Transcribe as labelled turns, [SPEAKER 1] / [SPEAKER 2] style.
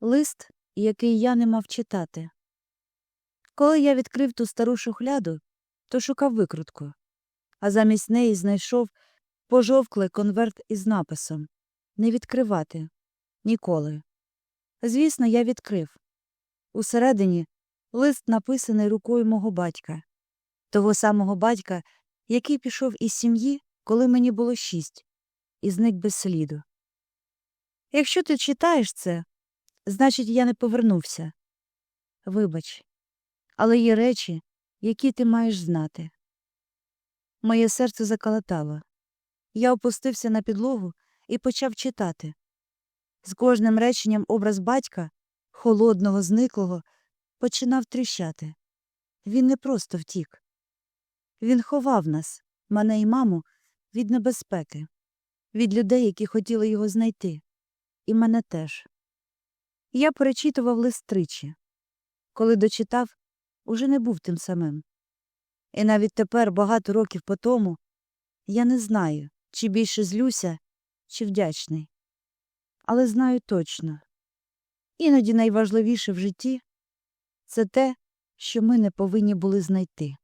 [SPEAKER 1] Лист, який я не мав читати. Коли я відкрив ту стару шухляду, то шукав викрутку, а замість неї знайшов пожовклий конверт із написом Не відкривати. Ніколи. Звісно, я відкрив. Усередині лист написаний рукою мого батька, того самого батька, який пішов із сім'ї, коли мені було шість, і зник без сліду. Якщо ти читаєш це, значить, я не повернувся. Вибач, але є речі, які ти маєш знати. Моє серце заколотало. Я опустився на підлогу і почав читати. З кожним реченням образ батька, холодного, зниклого, починав тріщати. Він не просто втік. Він ховав нас, мене і маму, від небезпеки, від людей, які хотіли його знайти, і мене теж. Я перечитував лист тричі. Коли дочитав, уже не був тим самим. І навіть тепер, багато років по тому, я не знаю, чи більше злюся, чи вдячний. Але знаю точно. Іноді найважливіше в житті це те, що ми не повинні були знайти.